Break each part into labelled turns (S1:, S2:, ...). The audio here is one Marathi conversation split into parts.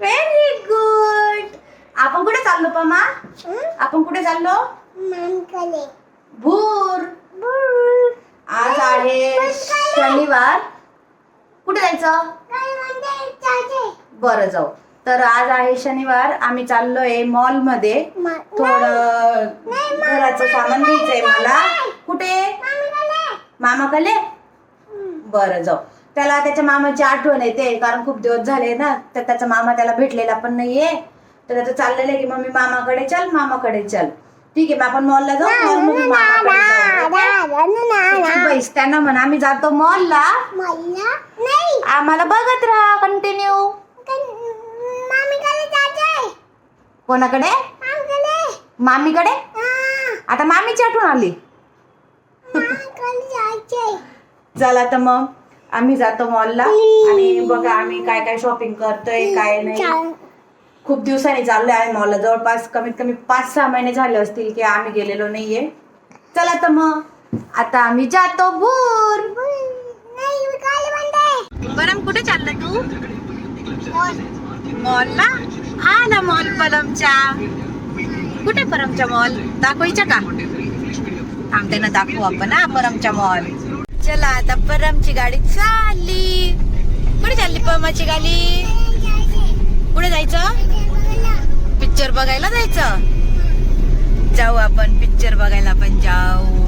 S1: व्हेरी गुड आपण कुठे चाललो पमा? आपण कुठे चाललो? भूर. आज आहे शनिवार. कुठे जायचं? बरं जाऊ. तर आज आहे शनिवार. आम्ही चाललोय
S2: मॉलमध्ये
S1: थोडं घराचं सामान घ्यायचंय मला. कुठे? मामाकडे? बरं जाऊ. त्याला त्याच्या मामाची आठवण येते कारण खूप दिवस झाले ना तर त्याचा मामा त्याला भेटलेला पण नाहीये. तर त्याचं चाललेलं आहे की मम्मी मामाकडे चल मामाकडे चल. ठीक आहे मग आपण मॉलला जाऊ मॉल मधून मामाकडे बैस त्यांना म्हणा आम्ही जातो मॉलला? आम्हाला बघत राहा कंटिन्यू कोणाकडे?
S2: मामीकडे.
S1: आता मामीची आठवण आली. चला तर मग. आम्ही जातो मॉलला आणि बघा आम्ही काय काय शॉपिंग करतोय काय नाही. खूप दिवसांनी चाललोय आहे मॉलला जवळपास कमीत कमी पाच सहा महिने झाले असतील की आम्ही गेलेलो नाहीये. चला तर मग आता आम्ही जातो भूर परम कुठे चाललं तू? मॉलला हा ना मॉल परमच्या कुठे परमच्या मॉल दाखवायच्या का? थांबते ना दाखवू आपण हा परमच्या मॉल चला आता परमची गाडी चालली. कुठे चालली परमाची गाडी? कुठे जायचं? पिक्चर बघायला जायचं. जाऊ आपण पिक्चर बघायला पण जाऊ.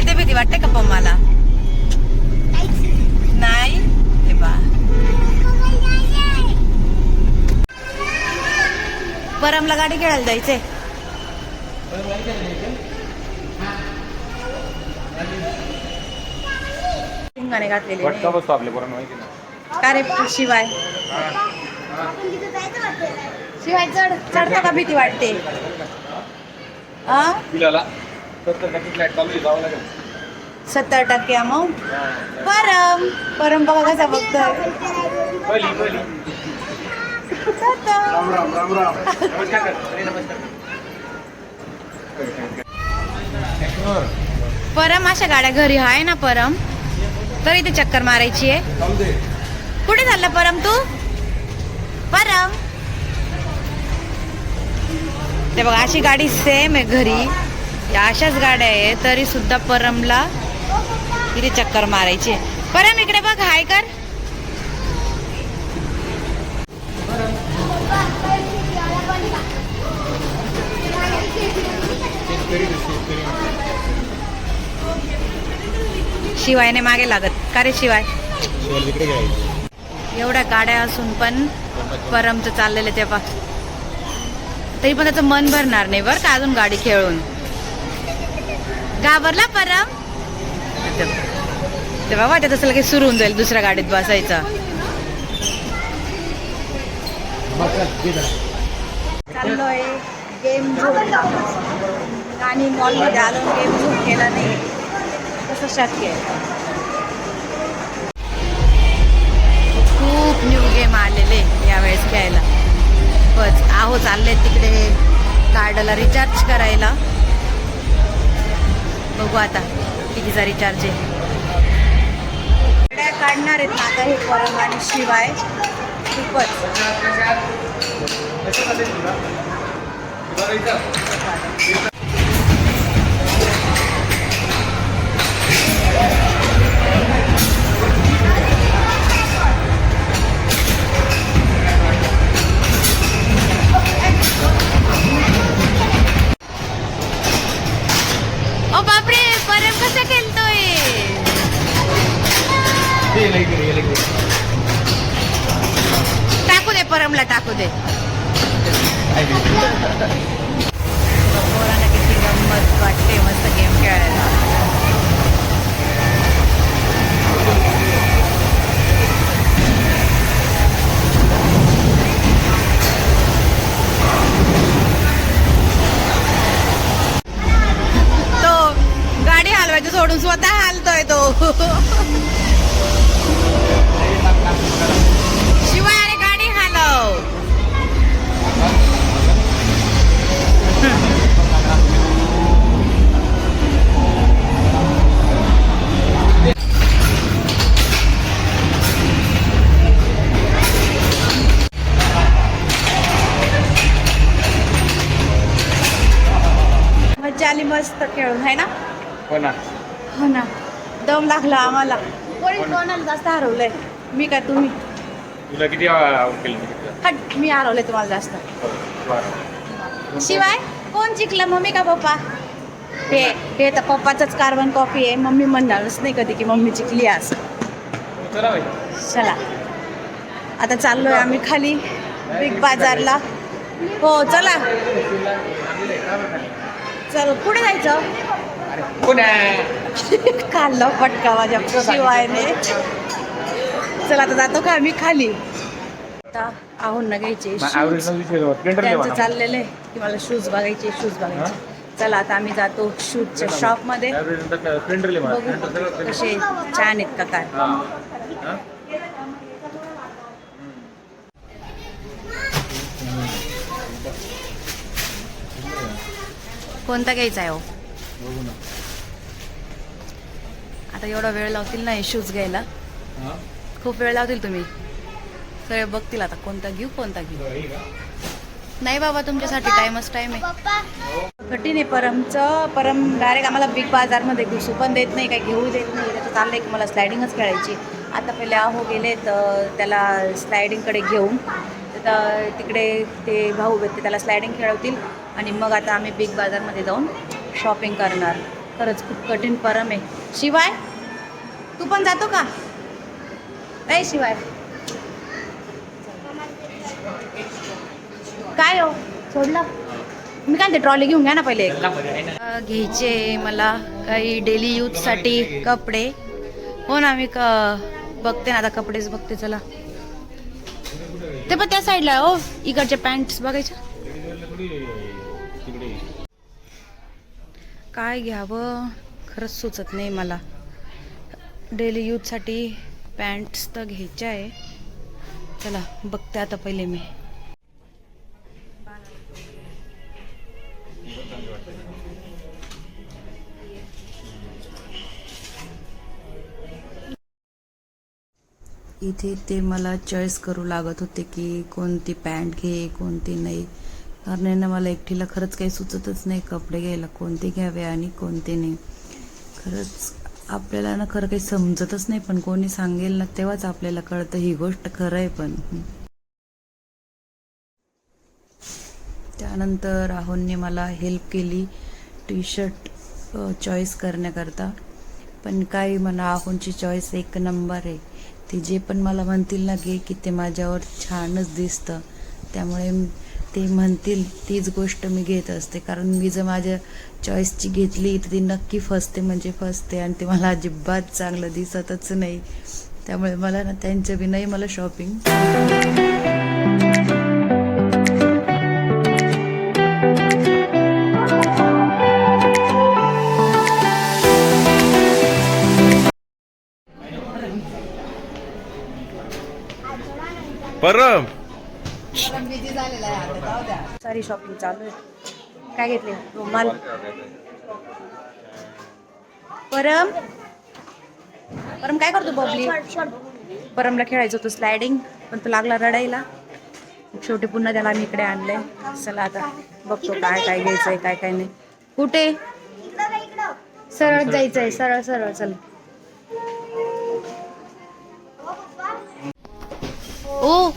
S1: इथे भीती वाटते का पम्माला नाही? हे बा. परमला गाडी खेळायला जायचंय. शिंगाणे घातलेले
S3: वटका
S1: नाही.
S3: बसतो आपल्या बरोबर माहिती ना
S1: का रे शिवाय? शिवाय चढ चढता का भीती वाटते? आ?
S3: पिलाला सत्तर टक्के फ्लॅट चालू आहे जावं लागेल.
S1: सत्तर टक्के अमाऊंट परम परम बघा कसा बघतोय.
S3: पहिली पहिली.
S1: जातो.
S3: राम राम राम राम. नमस्कार कर. अरे, नमस्कार
S1: परम अशा गाड्या घरी आहे ना परम? तर इथे चक्कर मारायची आहे. कुठे चालला परम तू? परम. ते बघा अशी गाडी सेम आहे घरी. अशाच गाड्या आहे तरी सुद्धा परमला इथे चक्कर मारायची आहे. परम इकडे बघ हाय कर. शिवायने मागे लागत. का रे शिवाय?
S3: शिवाय
S1: एवढ्या गाड्या असून पण परमचं चाललेलं तेव्हा तरी पण त्याचं मन भरणार नाही बरं का अजून गाडी खेळून. घाबरला परम? ते बाबा त्याचं असं लगेच सुरू होऊन जाईल दुसऱ्या गाडीत बसायचं. चाललोय. गेम झोन आणि मॉलमध्ये आलो गेम झोन केला नाही. कसं शक्य आहे. खूप न्यू गेम आलेले यावेळेस खेळायला. बस आहो चालले तिकडे कार्डला रिचार्ज करायला. बघू आता कितीचा रिचार्ज आहे. काढणार आहेत ना आता हे परम आणि शिवाय. खूपच. बापरे परम कसं खेळतोय. टाकू दे परमला टाकू दे. मस्त खेळून आहे ना?
S3: हो ना.
S1: हो ना. दम लागला आम्हाला. कोणी कोणाला जास्त हरवलंय? मी काय तुम्ही?
S3: तुला किती
S1: हट मी हरवले तुम्हाला जास्त. शिवाय कोण जिंकलं? मम्मी का पप्पा? हे हे तर पप्पाचंच कार्बन कॉफी आहे. मम्मी म्हणणारच नाही कधी की मम्मी जिंकली आज.
S3: चला बाई.
S1: चला. आता चाललोय आम्ही खाली बिग बाजारला. हो चला. चल पुढे जायचं? खाल्लं पटका माझ्या शिवायने. चला आता जातो का आम्ही खाली? आता आहोन ना घ्यायचे. त्यांचं चाललेलं आहे की मला शूज बघायचे शूज बघायचे. चला आता आम्ही जातो शूजच्या शॉपमध्ये बघू. कसे छान आहेत का काय. कोणता घ्यायचा आहे हो? आता एवढा वेळ लावतील ना हे शूज घ्यायला खूप वेळ लावतील तुम्ही. सगळे बघतील आता कोणता घेऊ कोणता घेऊ. नाही बाबा तुमच्यासाठी टाइमच टाइम आहे.
S2: पप्पा.
S1: कठीण आहे परमचं परम डायरेक्ट आम्हाला बिग बाजारमध्ये घुसू पण देत नाही काही घेऊ देत नाही. त्याचं चाललंय की मला स्लायडिंगच खेळायची. आता पहिले आहो गेले तर त्याला स्लायडिंगकडे घेऊन. तर तिकडे ते भाऊ आहेत ते त्याला स्लायडिंग खेळवतील. आणि मग आता आम्ही बिग बाजारमध्ये जाऊन शॉपिंग करणार. खरंच खूप कठीण परम आहे. शिवाय तू पण जातो का? ए शिवाय. काय हो? सोडलं. मी काय ते ट्रॉली घेऊन घ्या ना पहिले घ्यायचे मला काही डेली यूजसाठी कपडे. हो ना मी क बघते ना आता कपडेच बघते चला. ते पण त्या साईडला हो इकडचे पॅन्ट्स बघायच्या काय घ्यावं? खरंच सुचत नाही मला. डेली यूजसाठी पॅन्ट्स तर घ्यायच्या आहे. चला बघते आता पहिले मी. इथे ते मला चॉईस करू लागत होते की कोणती पॅन्ट घे कोणती नाही. कारण आहे ना मला एकटीला खरंच काही सुचतच नाही कपडे घ्यायला कोणते घ्यावे आणि कोणते नाही. खरंच आपल्याला ना खरं काही समजतच नाही पण कोणी सांगेल ना तेव्हाच आपल्याला कळतं ही गोष्ट खरं आहे पण. त्यानंतर राहुलने मला हेल्प केली टी शर्ट चॉईस करण्याकरता. पण काही म्हणा राहुलची चॉईस एक नंबर आहे. ते जे पण मला म्हणतील ना की ते माझ्यावर छानच दिसतं. त्यामुळे ते म्हणतील तीच गोष्ट मी घेत असते. कारण मी जर माझ्या चॉईसची घेतली तर ती नक्की फसते म्हणजे फसते. आणि ते मला अजिबात चांगलं दिसतच नाही. त्यामुळे मला ना त्यांच्या विनाही मला शॉपिंग
S3: परम
S1: सारी शॉपिंग चालू आहे. काय घेतले रुमाल. परम? परम काय करतो बबली? परमला खेळायचं होतं स्लायडिंग पण तो लागला रडायला. शेवटी पुन्हा त्याला आम्ही इकडे आणलंय. चला आता बघतो काय काय घ्यायचंय काय काय नाही. कुठे? सरळ जायचंय सरळ सरळ चल. ओ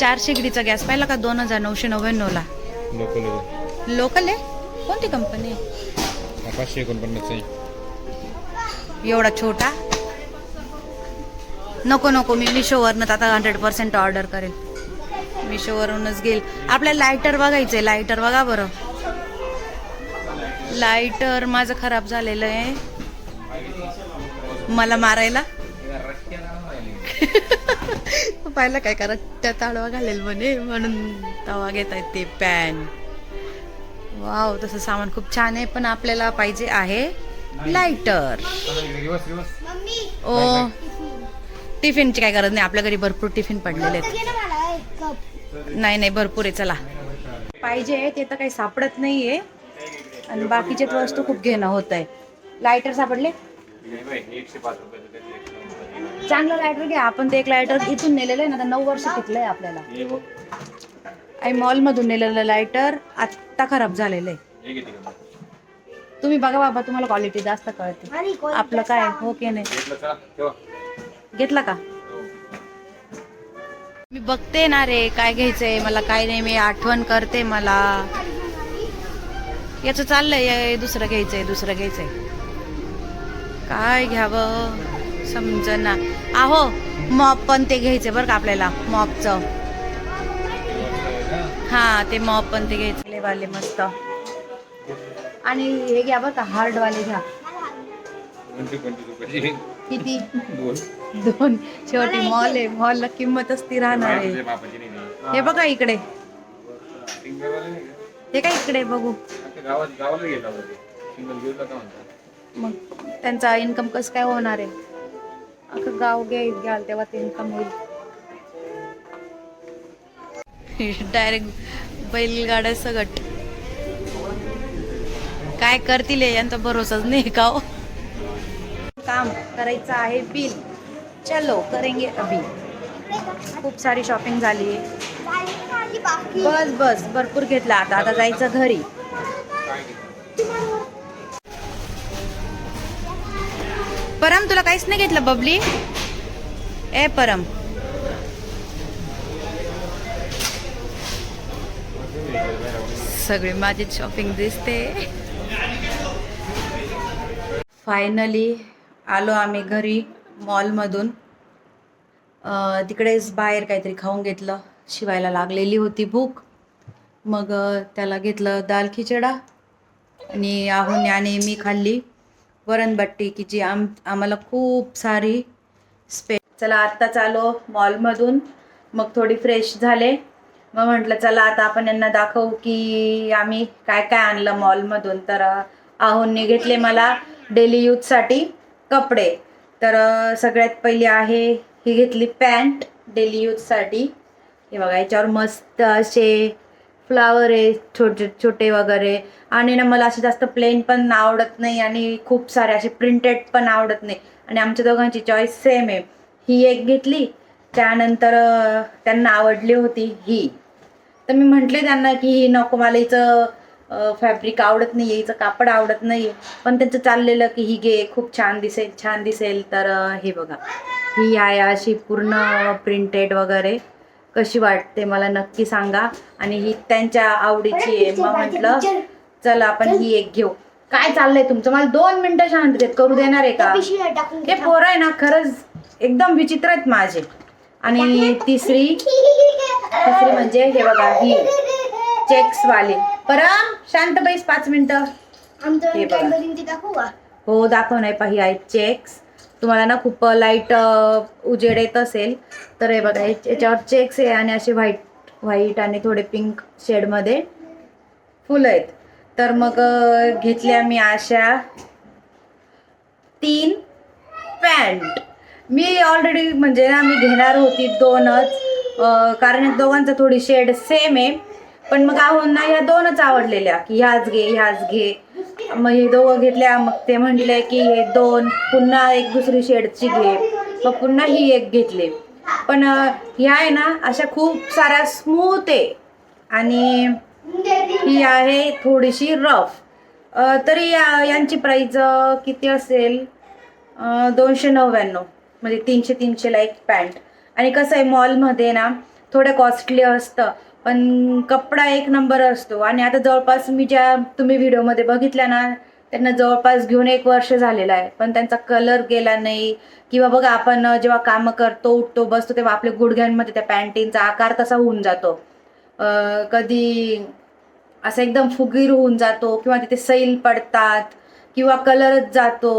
S1: चार शेगडीचा गॅस. पाहिला का दोन हजार नऊशे नव्याण्णव ला
S3: नको नको
S1: लोकल आहे? कोणती कंपनी आहे
S3: पाचशे एकोणपन्नास आहे.
S1: एवढा छोटा? नको नको मी मिशोवरनं आता हंड्रेड पर्सेंट ऑर्डर करेल. मिशोवरूनच घेईल. आपल्याला लायटर बघायचंय. लायटर बघा बरं. लायटर माझं खराब झालेलं आहे. मला मारायला? पाहिलं काय? करा त्या ताळवा घालेल म्हणे म्हणून तवा घेत आहेत ते पॅन. वाव तसं सामान खूप छान आहे पण आपल्याला पाहिजे आहे लायटर. ओ. टिफिनची काय गरज नाही आपल्या घरी भरपूर टिफिन पडलेले आहेत.
S2: घे ना मला एक कप.
S1: नाही नाही भरपूर आहे चला. पाहिजे ते तर काही सापडत नाहीये. आणि बाकीचे तर वस्तू खूप घेणं होत आहे लायटर सापडले? चांगलं लायटर घ्या. आपण ते एक लायटर इथून नेलेलं आहे ना आता नऊ वर्ष टिकलंय आपल्याला. आणि मॉलमधून नेलेलं लायटर आत्ता खराब झालेलं आहे. तुम्ही बघा बाबा तुम्हाला क्वालिटी जास्त कळते.
S2: आणि कोण
S1: आपलं काय हो की नाही.
S3: घेतलं चला ठेवा.
S1: घेतला का? मी बघते ना रे काय घ्यायचंय मला काय नाही मी आठवण करते मला. याचं चाललंय हे दुसरं घ्यायचंय दुसरं घ्यायचंय. काय घ्यावं? समजना आहो मॉप पण ते घ्यायचंय बरं का आपल्याला मॉपचं हा ते मॉप पण ते घ्यायचे. वाले मस्त. आणि हे घ्या बरं का हार्ड वाले घ्या किती?
S3: दोन.
S1: दोन. शेवटी मॉल आहे मॉलला किंमतच ती राहणार आहे. हे बघा इकडे? हे काय इकडे बघू. मग त्यांचा इन्कम कसं काय होणार आहे? अख्खं गाव घे घ्याल तेव्हा ते इन्कम होईल. डायरेक्ट बैलगाड्या सगट. काय करतील यांचा भरोसाच नाही का हो? काम करायचं आहे बिल. चलो करेंगे अभी. खूप सारी शॉपिंग झाली. बस बस भरपूर घेतला. आता आता जायचं घरी. परम तुला काहीच नाही घेतलं बबली? ए परम. सगळी माझी शॉपिंग दिसते. फायनली आलो आम्ही घरी मॉलमधून तिकडेच बाहेर काहीतरी खाऊन घेतलं. शिवायला लागलेली होती भूक. मग त्याला घेतलं दाल खिचडा आणि आहुने आणि मी खाल्ली. वरणबट्टी की जी आम आम्हाला खूप सारी स्पे चला आत्ताच आलो मॉलमधून मग थोडी फ्रेश झाले. मग म्हटलं चला आता आपण यांना दाखवू की आम्ही काय काय आणलं मॉलमधून तर अं, आहोंनी घेतले मला डेली यूजसाठी कपडे. तर सगळ्यात पहिली आहे ही घेतली पॅन्ट डेली यूजसाठी हे बघा याच्यावर मस्त असे फ्लावर आहे छोटे छोटे वगैरे. आणि ना मला असे जास्त प्लेन पण आवडत नाही आणि खूप सारे असे प्रिंटेड पण आवडत नाही. आणि आमच्या दोघांची चॉईस सेम आहे. ही एक घेतली त्यानंतर त्यांना आवडली होती ही. तर मी म्हटले त्यांना की ही नको मला हिचं फॅब्रिक आवडत नाही हिचं कापड आवडत नाही पण त्यांचं चाललेलं की ही घे खूप छान दिसेल छान दिसेल. तर हे बघा. ही आहे अशी पूर्ण प्रिंटेड वगैरे. कशी वाटते मला नक्की सांगा. आणि ही त्यांच्या आवडीची आहे. मग म्हटलं चला आपण ही एक घेऊ. काय चाललंय तुमचं? मला दोन मिनिटं शांततेत करू देणार आहे का? हे पोरं आहे ना खरंच एकदम विचित्र आहेत माझे. आणि तिसरी तिसरी म्हणजे हे बघा ही चेक्स वाली परम शांत बैस पाच मिनिटं. हे बघा. हो दाखव नाही पाही आहे चेक्स. तुम्हाला ना खूप लाइट उजेड येत असेल. तर हे बघा याच्या- याच्यावर चेक्स आहे आणि असे व्हाईट व्हाईट आणि थोडे पिंक शेडमध्ये फुलं आहेत. तर मग घेतल्या मी अशा तीन पॅन्ट मी ऑलरेडी म्हणजे ना मी घेणार होती दोनच कारण दोघांचं थोडी शेड सेम आहे. पण मग आहोत ना ह्या दोनच आवडलेल्या. की ह्याच घे ह्याच घे. मग हे दोघं घेतल्या मग ते म्हटले की हे दोन पुन्हा एक दुसरी शेडची घे. मग पुन्हा ही एक घेतली. पण ह्या आहे ना अशा खूप साऱ्या स्मूथ आहे. आणि ही आहे थोडीशी रफ तरी या यांची प्राईज किती असेल? दोनशे नव्याण्णव. म्हणजे तीनशे तीनशेला एक पॅन्ट आणि कसं आहे मॉलमध्ये ना थोडं कॉस्टली असतं. पण कपडा एक नंबर असतो. आणि आता जवळपास मी ज्या तुम्ही व्हिडिओमध्ये बघितल्या ना त्यांना जवळपास घेऊन एक वर्ष झालेलं आहे. पण त्यांचा कलर गेला नाही. किंवा बघा आपण जेव्हा कामं करतो उठतो बसतो तेव्हा आपल्या गुडघ्यांमध्ये त्या पॅन्टीनचा आकार तसा होऊन जातो. कधी असं एकदम फुगीर होऊन जातो किंवा तिथे सैल पडतात किंवा कलरच जातो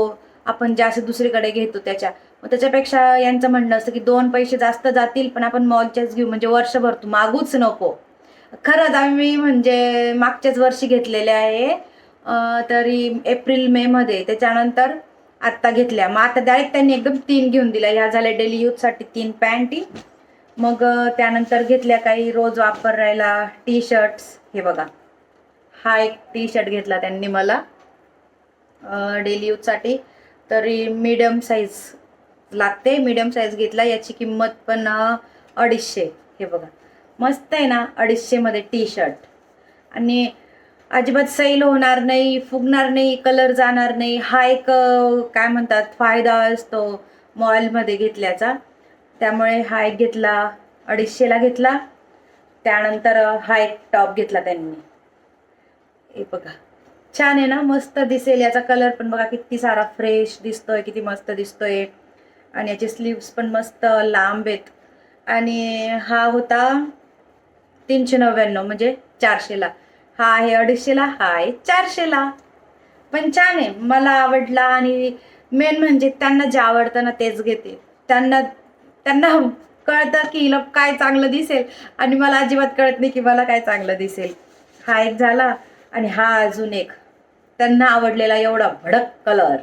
S1: आपण जे असं दुसरीकडे घेतो त्याच्या. मग त्याच्यापेक्षा यांचं म्हणणं असतं की दोन पैसे जास्त जातील पण आपण मॉलच्याच घेऊ. म्हणजे वर्षभर तू मागूच नको. खरंच आम्ही म्हणजे मागच्याच वर्षी घेतलेले आहे. तरी एप्रिल मे मध्ये. त्याच्यानंतर आत्ता घेतल्या. मग आता डायरेक्ट त्यांनी एकदम तीन घेऊन दिल्या. ह्या झाल्या डेली यूजसाठी तीन पॅन्टी. मग त्यानंतर घेतल्या काही रोज वापरायला टी शर्ट्स हे बघा. हा एक टी शर्ट घेतला त्यांनी मला. डेली यूजसाठी तरी मीडियम साईज लागते मीडियम साईज घेतला याची किंमत पण अडीचशे. हे बघा. मस्त आहे ना अडीचशेमध्ये टी शर्ट आणि अजिबात सैल होणार नाही फुगणार नाही कलर जाणार नाही. हा एक काय म्हणतात फायदा असतो मॉलमध्ये घेतल्याचा. त्यामुळे हा एक घेतला अडीचशेला घेतला. त्यानंतर हा एक टॉप घेतला त्यांनी. हे बघा. छान आहे ना मस्त दिसेल याचा कलर पण बघा किती सारा फ्रेश दिसतोय किती मस्त दिसतोय. आणि याचे स्लीव्स पण मस्त लांब आहेत. आणि हा होता तीनशे नव्याण्णव म्हणजे चारशेला हा आहे अडीचशेला हा आहे चारशेला पण छान आहे मला आवडला आणि मेन म्हणजे त्यांना जे आवडतं ना तेच घेते. त्यांना त्यांना कळतं की हिला काय चांगलं दिसेल आणि मला अजिबात कळत नाही की मला काय चांगलं दिसेल. हा एक झाला आणि हा अजून एक. त्यांना आवडलेला एवढा भडक कलर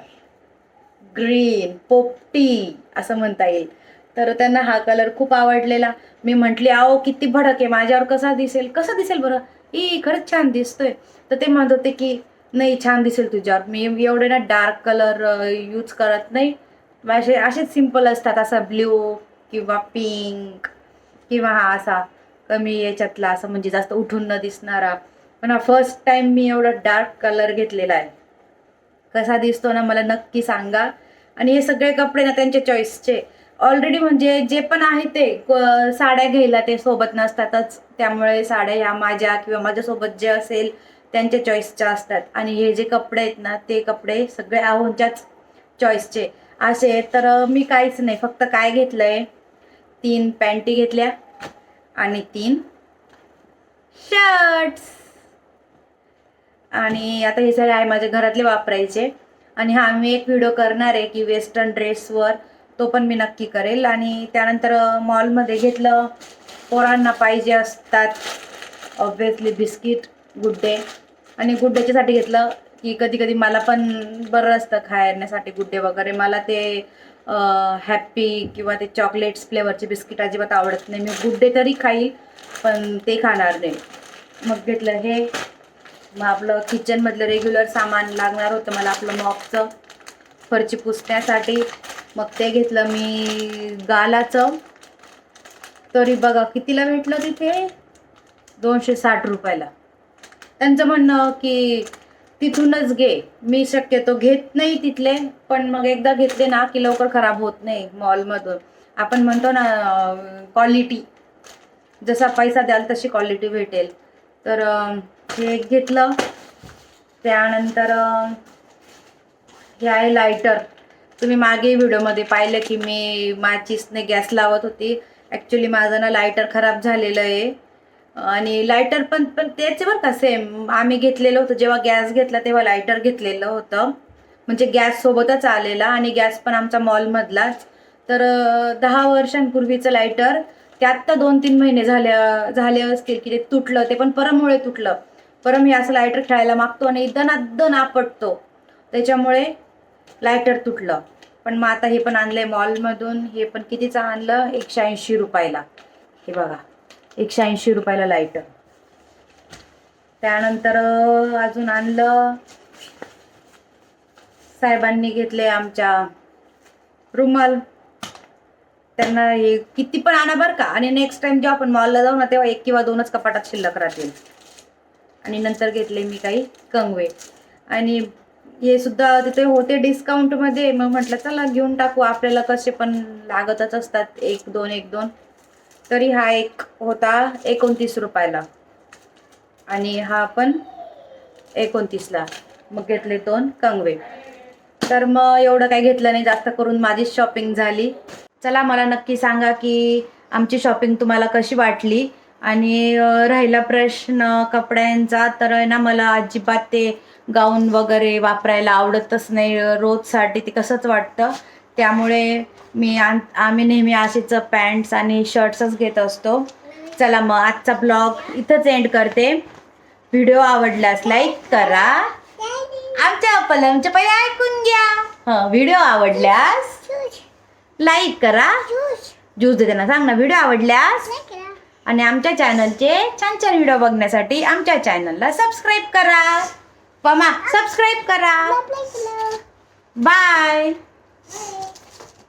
S1: ग्रीन पोपटी असं म्हणता येईल. तर त्यांना हा कलर खूप आवडलेला. मी म्हटली आहो किती भडक आहे माझ्यावर कसा दिसेल? कसा दिसेल बरं? ई खरंच छान दिसतोय. तर ते म्हणत होते की नाही छान दिसेल तुझ्यावर. मी एवढे ना डार्क कलर यूज करत नाही. असे असेच सिंपल असतात असा ब्ल्यू किंवा पिंक किंवा हा असा कमी याच्यातला असं म्हणजे जास्त उठून न दिसणारा. पण हा फर्स्ट टाइम मी एवढा डार्क कलर घेतलेला आहे. कसा दिसतो ना मला नक्की सांगा. आणि हे सगळे कपडे ना त्यांच्या चॉईसचे ऑलरेडी म्हणजे जे पण आहे ते साड्या घ्यायला ते सोबत नसतातच. त्यामुळे साड्या ह्या माझ्या किंवा माझ्यासोबत जे असेल त्यांच्या चॉईसच्या असतात. आणि हे जे कपडे आहेत ना ते कपडे सगळे आहोंच्याच चॉईसचे असे तर मी काहीच नाही. फक्त काय घेतलंय? तीन पॅन्टी घेतल्या आणि तीन शर्ट्स आणि आता हे सगळे आहे माझ्या घरातले वापरायचे. आणि हा मी एक व्हिडिओ करणार आहे की वेस्टर्न ड्रेसवर तो पण मी नक्की करेल. आणि त्यानंतर मॉलमध्ये घेतलं पोरांना पाहिजे असतात. ऑब्विसली बिस्किट गुड्डे. आणि गुड्डेच्यासाठी घेतलं की कधी कधी मला पण बरं असतं खाण्यासाठी गुड्डे वगैरे. मला ते हॅप्पी किंवा ते चॉकलेट्स फ्लेवरचे बिस्किट अजिबात आवडत नाही. मी गुड्डे तरी खाईल पण ते खाणार नाही. मग घेतलं हे. मग आपलं किचनमधलं रेग्युलर सामान लागणार होतं मला आपलं मॉपचं फरची पुसण्यासाठी. मग ते घेतलं मी गालाचं. तरी बघा कितीला भेटलं तिथे? दोनशे साठ रुपयाला. त्यांचं म्हणणं की तिथूनच घे. मी शक्यतो घेत नाही तिथले पण मग एकदा घेतले ना की लवकर खराब होत नाही मॉलमधून आपण म्हणतो ना क्वालिटी जसा पैसा द्याल तशी क्वालिटी भेटेल. तर हे एक घेतलं. त्यानंतर हे आहे लायटर तुम्ही मागे व्हिडिओमध्ये पाहिलं की मी माचीसने गॅस लावत होती. ॲक्च्युली माझं ना लायटर खराब झालेलं आहे. आणि लायटर पण पण तेच बरं का सेम आम्ही घेतलेलं होतं. जेव्हा गॅस घेतला तेव्हा लायटर घेतलेलं होतं. म्हणजे गॅससोबतच आलेला आणि गॅस पण आमचा मॉलमधलाच तर दहा वर्षांपूर्वीचं लायटर ते आत्ता दोन तीन महिने झाल्या झाले असतील की ते तुटलं. ते पण परममुळे तुटलं. परम मी असं लायटर खेळायला मागतो आणि दनादन आपटतो. त्याच्यामुळे लायटर तुटलं. पण मग आता हे पण आणलंय मॉलमधून हे पण कितीचं आणलं? एकशे ऐंशी रुपयाला. हे बघा. एकशे ऐंशी रुपयाला लायटर त्यानंतर अजून आणलं. साहेबांनी घेतले आमच्या रुमाल. त्यांना हे किती पण आणा बरं का. आणि नेक्स्ट टाइम जेव्हा आपण मॉलला जाऊ ना तेव्हा एक किंवा दोनच कपाटात शिल्लक राहतील. आणि नंतर घेतले मी काही कंगवे. आणि हे सुद्धा तिथे होते डिस्काउंटमध्ये. मग म्हटलं चला घेऊन टाकू. आपल्याला कसे पण लागतच असतात एक दोन एक दोन. तरी हा एक होता एकोणतीस रुपयाला. आणि हा पण एकोणतीसला. मग घेतले दोन कंगवे. तर मग एवढं काही घेतलं नाही. जास्त करून माझीच शॉपिंग झाली. चला मला नक्की सांगा की आमची शॉपिंग तुम्हाला कशी वाटली? आणि राहिला प्रश्न कपड्यांचा तर आहे ना मला अजिबात ते गाऊन वगैरे वापरायला आवडतच नाही. रोजसाठी ते कसंच वाटतं. त्यामुळे मी आम आम्ही नेहमी असेच पॅन्ट्स आणि शर्ट्सच घेत असतो. चला मग आजचा ब्लॉग इथंच एंड करते. व्हिडिओ आवडल्यास लाईक करा. आमच्या पलंगच्या पहिले ऐकून घ्या. हां व्हिडिओ आवडल्यास लाईक करा. ज्यूस देते ना सांग ना व्हिडिओ आवडल्यास. आणि आमच्या चॅनलचे छान छान व्हिडिओ बघण्यासाठी आमच्या चॅनलला सबस्क्राईब करा. पमा सबस्क्राईब करा. बाय